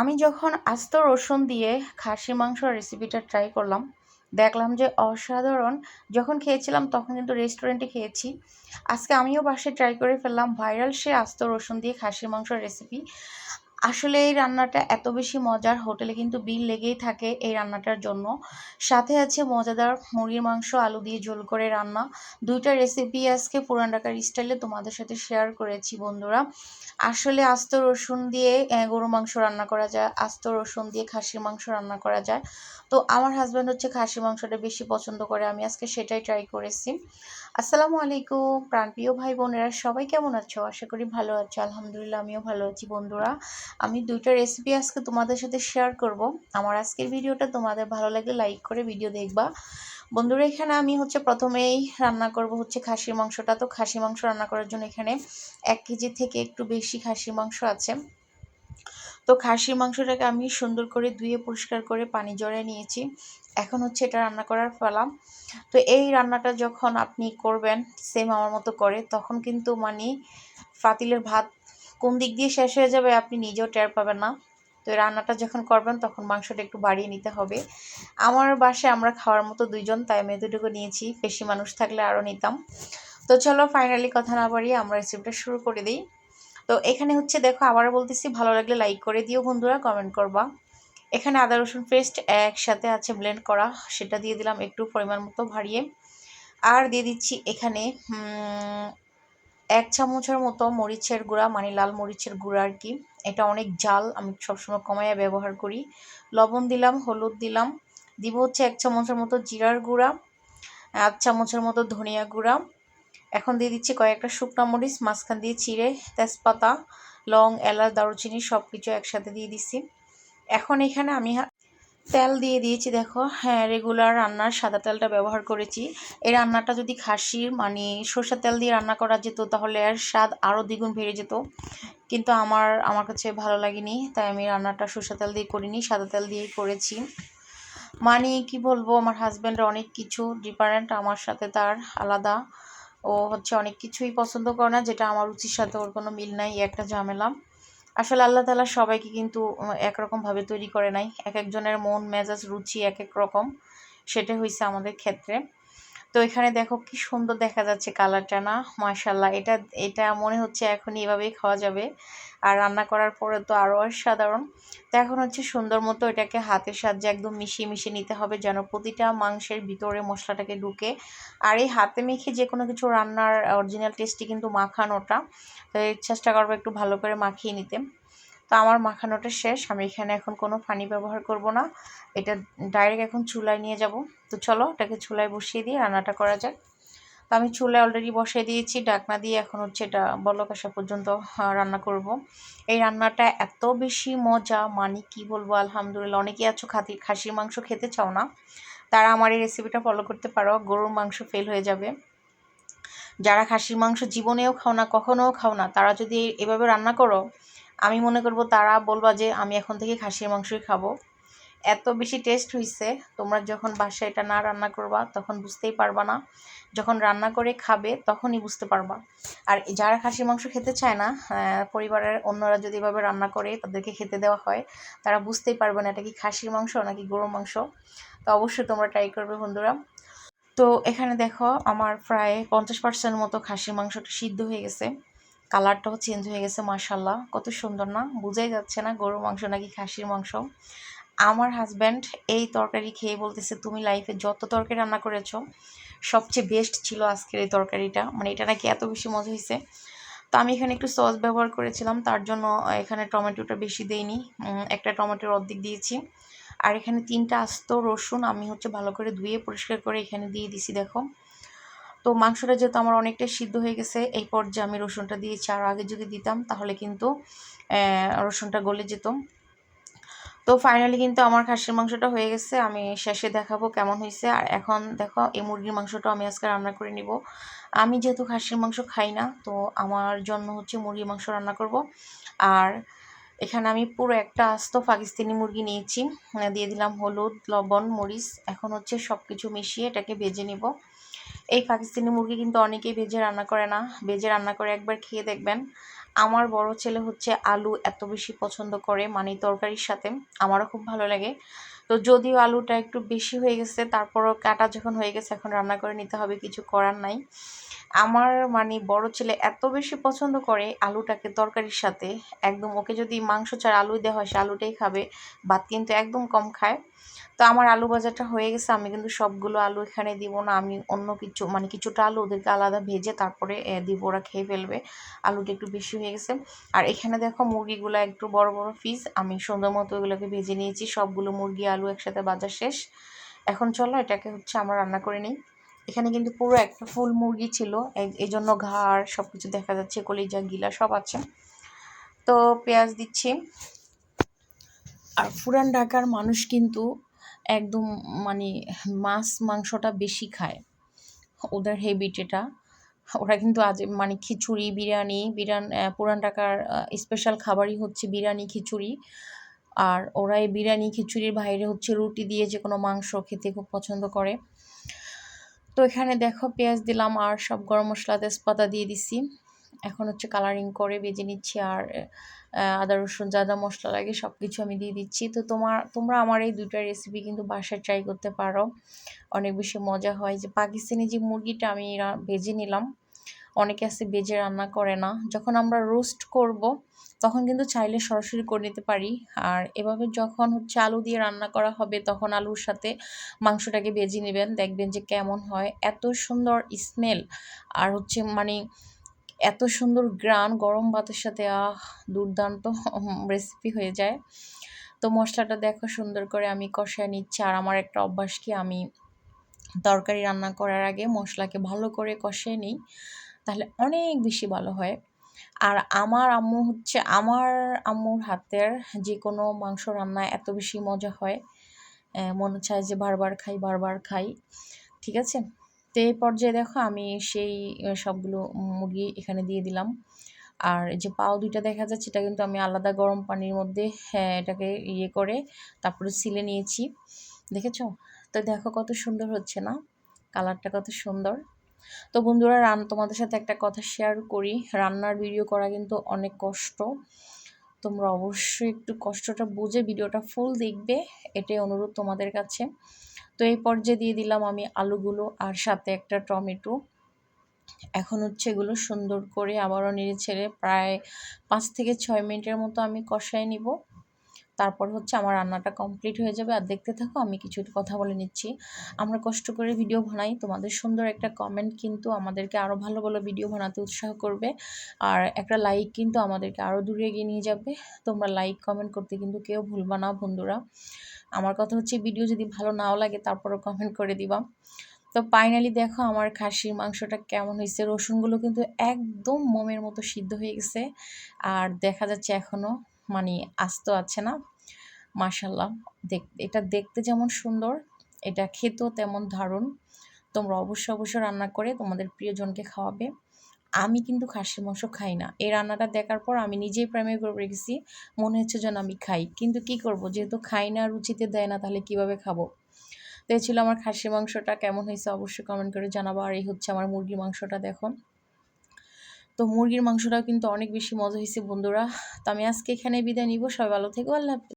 আমি যখন আস্ত রসুন দিয়ে খাসি মাংস রেসিপিটা ট্রাই করলাম, দেখলাম যে অসাধারণ। যখন খেয়েছিলাম তখন কিন্তু রেস্টুরেন্টে খেয়েছি। আজকে আমিও বাসায় ট্রাই করে ফেললাম ভাইরাল সে আস্ত রসুন দিয়ে খাসির মাংস রেসিপি আসলে এই রান্নাটা এত বেশি মজার হোটেলে কিন্তু বিল লেগেই থাকে এই রান্নাটার জন্য। সাথে আছে মজাদার মুরগির মাংস, আলু দিয়ে ঝোল করে রান্না। দুইটা রেসিপি আজকে পুরান ঢাকার স্টাইলে তোমাদের সাথে শেয়ার করেছি বন্ধুরা। আসলে আস্ত রসুন দিয়ে গরু মাংস রান্না করা যায়, আস্ত রসুন দিয়ে খাসির মাংস রান্না করা যায়। তো আমার হাজব্যান্ড হচ্ছে খাসি মাংসটা বেশি পছন্দ করে, আমি আজকে সেটাই ট্রাই করেছি। আসসালামু আলাইকুম, প্রাণপ্রিয় ভাই বোনেরা সবাই কেমন আছো? আশা করি ভালো আছো, আলহামদুলিল্লাহ, আমিও ভালো আছি বন্ধুরা। আমি দুইটা রেসিপি আজকে তোমাদের সাথে শেয়ার করব। আমার আজকের ভিডিওটা তোমাদের ভালো লাগলে লাইক করে ভিডিও দেখবা। বন্ধুরা, এখানে আমি হচ্ছে প্রথমেই রান্না করব হচ্ছে খাসির মাংসটা। তো খাসি মাংস রান্না করার জন্য এখানে এক কেজি থেকে একটু বেশি খাসির মাংস আছে। তো খাসির মাংসটাকে আমি সুন্দর করে ধুয়ে পরিষ্কার করে পানি জড়ায় নিয়েছি। এখন হচ্ছে এটা রান্না করার ফেলাম তো এই রান্নাটা যখন আপনি করবেন সেম আমার মতো করে, তখন কিন্তু মানে ফাতিলের ভাত কোন দিক দিয়ে শেষ হয়ে যাবে আপনি নিজেও টের পাবেন না। তো রান্নাটা যখন করবেন, তখন মাংসটা একটু বাড়িয়ে নিতে হবে। আমার বাসায় আমরা খাওয়ার মতো দুইজন, তাই আমি এতটুকু নিয়েছি। বেশি মানুষ থাকলে আরও নিতাম। তো চলো ফাইনালি কথা না বাড়িয়ে আমরা রেসিপিটা শুরু করে দিই। তো এখানে হচ্ছে দেখো, আবারও বলতেছি, ভালো লাগলে লাইক করে দিও বন্ধুরা কমেন্ট করবা। এখানে আদা, রসুন পেস্ট একসাথে আছে ব্লেন্ড করা। সেটা দিয়ে দিলাম একটু পরিমাণ মতো ভারিয়ে আর দিয়ে দিচ্ছি এখানে এক চামচের মতো মরিচের গুঁড়া মানে লাল মরিচের গুঁড়া আর কি। এটা অনেক জাল, আমি সবসময় কমাইয়া ব্যবহার করি। লবণ দিলাম, হলুদ দিলাম। দিব হচ্ছে এক চামচের মতো জিরার গুঁড়া এক চামচের মতো ধনিয়া গুঁড়া। এখন দিয়ে দিচ্ছি কয়েকটা শুকনো মরিচ, মাঝখান দিয়ে চিড়ে, তেজপাতা, লং, এলাচ, দারুচিনি সব কিছু একসাথে দিয়ে দিচ্ছি এখন এখানে আমি তেল দিয়ে দিয়েছি, দেখো। হ্যাঁ রেগুলার রান্নার সাদা তেলটা ব্যবহার করেছি। এই রান্নাটা যদি খাসির মানে সর্ষের তেল দিয়ে রান্না করা যেত, তাহলে এর স্বাদ আরও দ্বিগুণ বেড়ে যেত। কিন্তু আমার আমার কাছে ভালো লাগেনি, তাই আমি রান্নাটা সর্ষের তেল দিয়ে করিনি, সাদা তেল দিয়েই করেছি। মানে কি বলব, আমার হাজব্যান্ডের অনেক কিছু ডিফারেন্ট আমার সাথে তার আলাদা। ও হচ্ছে অনেক কিছুই পছন্দ করে না, যেটা আমার রুচির সাথে ওর কোনো মিল নাই একটা ঝামেলা। আসলে আল্লাহ তালা সবাইকে কিন্তু একরকমভাবে তৈরি করে নাই। এক একজনের মন, মেজাজ, রুচি এক এক রকম। সেটা হয়েছে আমাদের ক্ষেত্রে। তো এখানে দেখো কি সুন্দর দেখা যাচ্ছে কালারটা না মাশাল্লাহ এটা এটা মনে হচ্ছে এখনই এভাবেই খাওয়া যাবে। আর রান্না করার পরে তো আরও সাধারণ তো এখন হচ্ছে সুন্দর মতো এটাকে হাতের সাহায্যে একদম মিশিয়ে মিশিয়ে নিতে হবে যেন প্রতিটা মাংসের ভিতরে মশলাটাকে ঢুকে। আর এই হাতে মেখে যে কোনো কিছু রান্নার অরিজিনাল টেস্টই কিন্তু মাখানোটা, তো চেষ্টা করব একটু ভালো করে মাখিয়ে নিতে। তো আমার মাখানোটা শেষ। আমি এখানে এখন কোনো পানি ব্যবহার করব না। এটা ডাইরেক্ট এখন চুলায় নিয়ে যাব। তো চলো এটাকে চুলায় বসিয়ে দিয়ে রান্নাটা করা যাক। তো আমি চুলায় অলরেডি বসিয়ে দিয়েছি। ডাকনা দিয়ে এখন হচ্ছে এটা বলক পর্যন্ত রান্না করব। এই রান্নাটা এত বেশি মজা মানে কি বলব, আলহামদুলিল্লাহ। অনেকেই আছো খাতি, খাসির মাংস খেতে চাও না। তারা আমার এই রেসিপিটা ফলো করতে পারো, গরুর মাংস ফেল হয়ে যাবে। যারা খাসির মাংস জীবনেও খাও না, কখনোও খাও না, তারা যদি এভাবে রান্না করো আমি মনে করব তারা বলবা যে, আমি এখন থেকে খাসির মাংসই খাব। এত বেশি টেস্ট হয়েছে তোমরা যখন বাসায় এটা না রান্না করবা, তখন বুঝতেই পারবা না। যখন রান্না করে খাবে, তখনই বুঝতে পারবা। আর যারা খাসির মাংস খেতে চায় না পরিবারের অন্যরা যদি এভাবে রান্না করে, তাদেরকে খেতে দেওয়া হয়, তারা বুঝতেই পারবে না এটা কি খাসির মাংস নাকি গরুর মাংস। তো অবশ্যই তোমরা ট্রাই করবে বন্ধুরা। তো এখানে দেখো, আমার প্রায় পঞ্চাশ পার্সেন্ট মতো খাসির মাংসটা সিদ্ধ হয়ে গেছে। কালারটাও চেঞ্জ হয়ে গেছে মার্শাল্লাহ কত সুন্দর না? বোঝাই যাচ্ছে না গরুর মাংস নাকি খাসির মাংস। আমার হাজব্যান্ড এই তরকারি খেয়ে বলতেছে, তুমি লাইফে যত তরকারি রান্না করেছ, সবচেয়ে বেস্ট ছিল আজকের এই তরকারিটা। মানে এটা নাকি এত বেশি মজা হয়েছে। তো আমি এখানে একটু সস ব্যবহার করেছিলাম, তার জন্য এখানে টমেটোটা বেশি দেইনি। একটা টমেটোর অর্ধেক দিয়েছি। আর এখানে তিনটা আস্ত রসুন আমি হচ্ছে ভালো করে ধুয়ে পরিষ্কার করে এখানে দিয়ে দিছি, দেখো। তো মাংসটা যেহেতু আমার অনেকটা সিদ্ধ হয়ে গেছে, এই পর্যায়ে আমি রসুনটা দিয়েছি আর আগে যদি দিতাম, তাহলে কিন্তু রসুনটা গলে যেত। তো ফাইনালি কিন্তু আমার খাসির মাংসটা হয়ে গেছে, আমি শেষে দেখাবো কেমন হয়েছে। আর এখন দেখো, এই মুরগির মাংসটা আমি আজকে রান্না করে নিব। আমি যেহেতু খাসির মাংস খাই না, তো আমার জন্য হচ্ছে মুরগির মাংস রান্না করব। আর এখানে আমি পুরো একটা আস্ত পাকিস্তানি মুরগি নিয়েছি দিয়ে দিলাম হলুদ, লবণ, মরিচ। এখন হচ্ছে সব কিছু মিশিয়ে এটাকে ভেজে নিব। এই পাকিস্তানি মুরগি কিন্তু অনেকেই ভেজে রান্না করে না। ভেজে রান্না করে একবার খেয়ে দেখবেন। আমার বড় ছেলে হচ্ছে আলু এত বেশি পছন্দ করে মানে তরকারির সাথে। আমারও খুব ভালো লাগে। তো যদিও আলুটা একটু বেশি হয়ে গেছে, তারপরও কাটা যখন হয়ে গেছে, এখন রান্না করে নিতে হবে, কিছু করার নাই। আমার মানে বড় ছেলে এত বেশি পছন্দ করে আলুটাকে তরকারির সাথে। একদম ওকে যদি মাংস ছাড়া আলু দেওয়া হয়, সে আলুটাই খাবে ভাত কিন্তু একদম কম খায়। তো আমার আলু ভাজাটা হয়ে গেছে, আমি কিন্তু সবগুলো আলু এখানে দিব না, আমি অন্য কিছু মানে কিছুটা আলু ওদেরকে আলাদা ভেজে তারপরে দিব, ওরা খেয়ে ফেলবে। আলুটা একটু বেশি হয়ে গেছে। আর এখানে দেখো মুরগিগুলো একটু বড় বড় পিস আমি সুন্দর মতো ওগুলোকে ভেজে নিয়েছি, সবগুলো মুরগি, আলু একসাথে বাজা শেষ। এখন চলো এটাকে হচ্ছে আমরা রান্না করে নিই। এখানে কিন্তু পুরো একটা ফুল মুরগি ছিল। এই জন্য ঘাড় সব কিছু দেখা যাচ্ছে, কলিজা, গিলা সব আছে। তো পেঁয়াজ দিচ্ছি। আর পুরান ঢাকার মানুষ কিন্তু একদম মানে মাছ, মাংসটা বেশি খায়। ওদের হেবিট এটা। ওরা কিন্তু আজ মানে খিচুড়ি, বিরিয়ানি বিরিয়ান পুরান ঢাকার স্পেশাল খাবারই হচ্ছে বিরিয়ানি, খিচুড়ি। আর ওরা এই বিরিয়ানি, খিচুড়ির বাইরে হচ্ছে রুটি দিয়ে যে কোনো মাংস খেতে খুব পছন্দ করে। তো এখানে দেখো পেঁয়াজ দিলাম আর সব গরম মশলা, তেজপাতা দিয়ে দিছি। এখন হচ্ছে কালারিং করে বেজে নিচ্ছি আর আদা, রসুন যা যা মশলা লাগে সব কিছু আমি দিয়ে দিচ্ছি। তো তোমার, তোমরা আমার এই দুটা রেসিপি কিন্তু বাসায় ট্রাই করতে পারো। অনেক বেশি মজা হয়। যে পাকিস্তানি যে মুরগিটা আমি ভেজে নিলাম অনেকে আছে বেজে রান্না করে না। যখন আমরা রোস্ট করব, তখন কিন্তু চাইলে সরাসরি করে নিতে পারি। আর এভাবে যখন হচ্ছে আলু দিয়ে রান্না করা হবে, তখন আলুর সাথে মাংসটাকে বেজে নেবেন। দেখবেন যে কেমন হয়। এত সুন্দর স্মেল আর হচ্ছে মানে এত সুন্দর গ্রান গরম ভাতের সাথে, আহ, দুর্দান্ত রেসিপি হয়ে যায়। তো মশলাটা দেখো সুন্দর করে আমি কষায় নিচ্ছি। আর আমার একটা অভ্যাস কি, আমি তরকারি রান্না করার আগে মশলাকে ভালো করে কষিয়ে নিই। তাহলে অনেক বেশি ভালো হয়। আর আমার আম্মু হচ্ছে, আমার আম্মুর হাতের যে কোনো মাংস রান্না এত বেশি মজা হয়। মনে চায় যে বারবার খাই বারবার খাই। ঠিক আছে? তো এই পর্যায়ে দেখো আমি সেই সবগুলো মুরগি এখানে দিয়ে দিলাম। আর যে পাও দুইটা দেখা যাচ্ছে এটা কিন্তু আমি আলাদা গরম পানির মধ্যে হ্যাঁ এটাকে ইয়ে করে তারপরে সিলে নিয়েছি। দেখেছ? তো দেখো কত সুন্দর হচ্ছে না? কালারটা কত সুন্দর। তো বন্ধুরা, রান তোমাদের সাথে একটা কথা শেয়ার করি। রান্নার ভিডিও করা কিন্তু অনেক কষ্ট। তোমরা অবশ্যই একটু কষ্টটা বুঝে ভিডিওটা ফুল দেখবে। এটাই অনুরোধ তোমাদের কাছে। তো এই পর্যায়ে দিয়ে দিলাম আমি আলুগুলো আর সাথে একটা টমেটো। এখন হচ্ছে এগুলো সুন্দর করে আবারও নেড়ে ছেড়ে প্রায় পাঁচ থেকে ছয় মিনিটের মতো আমি কষাই নিব। তারপর হচ্ছে আমার রান্নাটা কমপ্লিট হয়ে যাবে। আর দেখতে থাকো, আমি কিছু কথা বলে নিচ্ছি। আমরা কষ্ট করে ভিডিও বানাই, তোমাদের সুন্দর একটা কমেন্ট কিন্তু আমাদেরকে আরও ভালো ভালো ভিডিও বানাতে উৎসাহ করবে। আর একটা লাইক কিন্তু আমাদেরকে আরও দূরে এগিয়ে নিয়ে যাবে। তোমরা লাইক কমেন্ট করতে কিন্তু কেউ ভুলবা না বন্ধুরা। আমার কথা হচ্ছে ভিডিও যদি ভালো নাও লাগে, তারপরও কমেন্ট করে দিবা। তো ফাইনালি দেখো, আমার খাসির মাংসটা কেমন হয়েছে। রসুনগুলো কিন্তু একদম মোমের মতো সিদ্ধ হয়ে গেছে। আর দেখা যাচ্ছে এখনও মানে আস্ত আছে না? মাশাল্লাহ। দেখ, এটা দেখতে যেমন সুন্দর, এটা খেতেও তেমন ধারণ তোমরা অবশ্যই অবশ্যই রান্না করে তোমাদের প্রিয়জনকে খাওয়াবে। আমি কিন্তু খাসির মাংস খাই না। এই রান্নাটা দেখার পর আমি নিজেই প্রেমে করে রেখেছি মনে হচ্ছে যেন আমি খাই। কিন্তু কি করব? যেহেতু খাই না, রুচিতে দেয় না, তাহলে কীভাবে খাব? তো এই ছিল আমার খাসির মাংসটা। কেমন হয়েছে অবশ্যই কমেন্ট করে জানাব। আর এই হচ্ছে আমার মুরগির মাংসটা, দেখো। তো মুরগির মাংসটাও কিন্তু অনেক বেশি মজা হয়েছে বন্ধুরা। তো আমি আজকে এখানে বিদায় নিব। সবাই ভালো থেকো। আল্লাহ